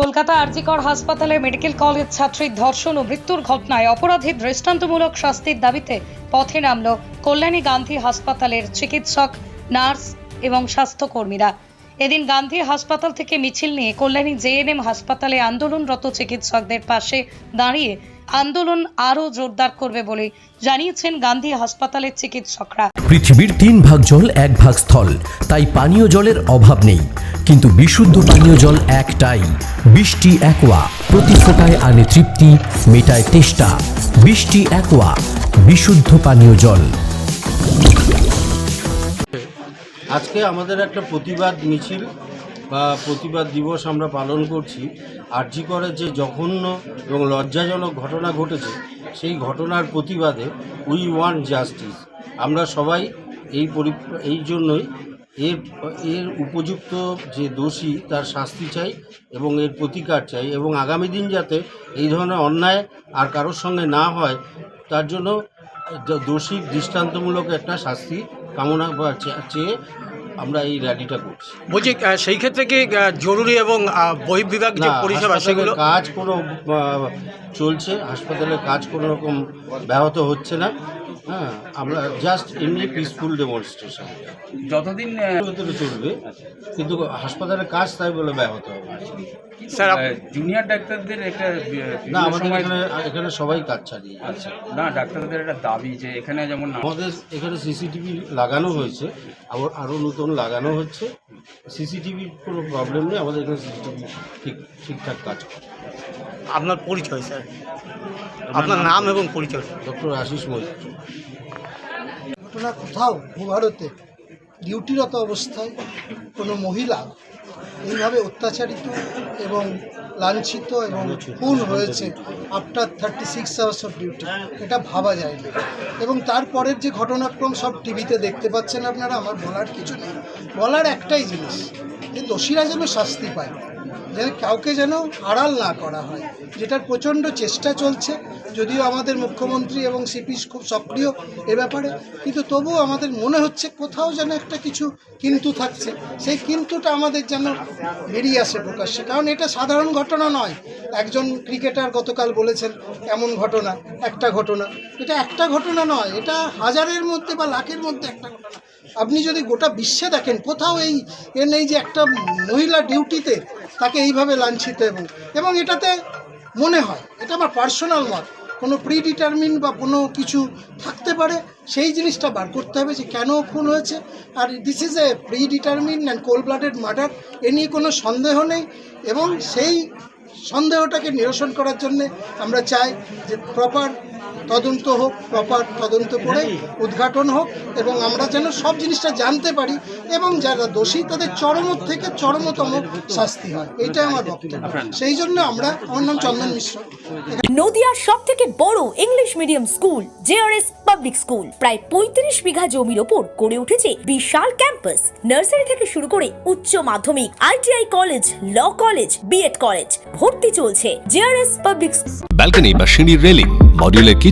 কলকাতা আরজিকর হাসপাতালে medical college ছাত্রীর ধর্ষণ ও মৃত্যুর ঘটনায় অপরাধীর দৃষ্টান্তমূলক শাস্তির দাবিতে পথে নামল কল্যাণী গান্ধী হাসপাতালের চিকিৎসক, নার্স এবং স্বাস্থ্যকর্মীরা। এদিন গান্ধী হাসপাতাল থেকে মিছিল নিয়ে কল্যাণী জেএনএম হাসপাতালে আন্দোলনরত চিকিৎসকদের পাশে দাঁড়িয়ে আন্দোলন আরও জোরদার করবে বলে জানিয়েছেন গান্ধী হাসপাতালের চিকিৎসকরা। পৃথিবীর তিন ভাগ জল এক ভাগ স্থল তাই পানীয় জলের অভাব নেই। কিন্তু বিশুদ্ধ পানীয় জল একটাই বৃষ্টি একোয়া প্রতি ফোটায় আনে তৃপ্তি মেটায় তেষ্টা। বৃষ্টি একোয়া বিশুদ্ধ পানীয় জল। আজকে আমাদের একটা প্রতিবাদ মিছিল বা প্রতিবাদ দিবস আমরা পালন করছি। আরজি করে যে জঘন্য এবং লজ্জাজনক ঘটনা ঘটেছে, সেই ঘটনার প্রতিবাদে উই ওয়ান্ট জাস্টিস আমরা সবাই এই পরি এই জন্যই এর এর উপযুক্ত যে দোষী তার শাস্তি চাই এবং এর প্রতিকার চাই এবং আগামী দিন যাতে এই ধরনের অন্যায় আর কারোর সঙ্গে না হয়, তার জন্য দ- দোষীর দৃষ্টান্তমূলক একটা শাস্তি কামনা চেয়ে আমরা এই র্যালিটা করছি। বলছি সেই ক্ষেত্রে কি জরুরি এবং বহির্বিভাগ যে পরিষেবা সেগুলো কাজ কোনো চলছে। হাসপাতালের কাজ কোনো রকম ব্যাহত হচ্ছে না। হ্যাঁ আমরা জাস্ট এমনি পিসফুল ডেমনস্ট্রেশন যতদিন ভেতরে চলবে কিন্তু হাসপাতালের কাজ তাই বলে ব্যাহত হবে। স্যার জুনিয়র ডাক্তারদের একটা না আমাদের এখানে এখানে সবাই কাজ চালিয়ে আচ্ছা না ডাক্তারদের একটা দাবি যে এখানে যেমন আমাদের এখানে সিসিটিভি লাগানো হয়েছে আবার আরও নতুন লাগানো হচ্ছে। সিসিটিভির কোনো প্রবলেম নেই আমাদের এখানে সিসিটিভি ঠিক ঠিকঠাক কাজ করে। আপনার পরিচয় স্যার। আপনার নাম? এবং পরিচয়। ডক্টর আশিস মৈত্র। ঘটনা কোথাও ভারতে ডিউটিরত অবস্থায় কোনো মহিলা এইভাবে অত্যাচারিত এবং লাঞ্ছিত এবং খুন হয়েছে after thirty six hours of duty এটা ভাবা যায় না এবং তারপরের যে ঘটনাক্রম সব টিভিতে দেখতে পাচ্ছেন আপনারা আমার বলার কিছু নেই। বলার একটাই জিনিস যে দোষীরা যেন শাস্তি পায়। যেন কাউকে যেন আড়াল না করা হয়, যেটার প্রচণ্ড চেষ্টা চলছে। যদিও আমাদের মুখ্যমন্ত্রী এবং সিপি খুব সক্রিয় এ ব্যাপারে, কিন্তু তবুও আমাদের মনে হচ্ছে কোথাও যেন একটা কিছু কিন্তু থাকছে। সেই কিন্তুটা আমাদের যেন বেরিয়ে আসে প্রকাশ্যে, কারণ এটা সাধারণ ঘটনা নয়। একজন ক্রিকেটার গতকাল বলেছেন, এমন ঘটনা, একটা ঘটনা। এটা একটা ঘটনা নয়, এটা হাজারের মধ্যে বা লাখের মধ্যে একটা ঘটনা। আপনি যদি গোটা বিশ্বে দেখেন, কোথাও এই এ নেই যে একটা মহিলা ডিউটিতে তাকে এইভাবে লাঞ্ছিত এবং এবং এটাতে মনে হয়, এটা আমার পার্সোনাল মত, কোনো প্রি ডিটারমিন বা কোনো কিছু থাকতে পারে, সেই জিনিসটা বার করতে হবে যে কেন খুন হয়েছে, আর this is a predetermine and cold blooded murder এ নিয়ে কোনো সন্দেহ নেই, এবং সেই সন্দেহটাকে নিরসন করার জন্যে আমরা চাই যে প্রপার তদন্ত হোক প্রপার তদন্ত করে উদ্ঘাটন হোক এবং আমরা যেন সব জিনিসটা জানতে পারি এবং যারা দোষী তাদের চরম থেকে চরমতম শাস্তি হয়। এইটাই আমার বক্তব্য। সেই জন্য আমরা আমার নাম চন্দন মিশ্র। নদিয়ার সব থেকে বড় English medium school JRS public school. প্রায় পঁয়ত্রিশ বিঘা জমির ওপর গড়ে উঠেছে বিশাল ক্যাম্পাস। নার্সারি থেকে শুরু করে উচ্চ মাধ্যমিক ITI college law college BEd college ভর্তি চলছে জেআরএস পাবলিক ব্যালকনি বা সিঁড়ির রেলিং মডিউলার কিচেন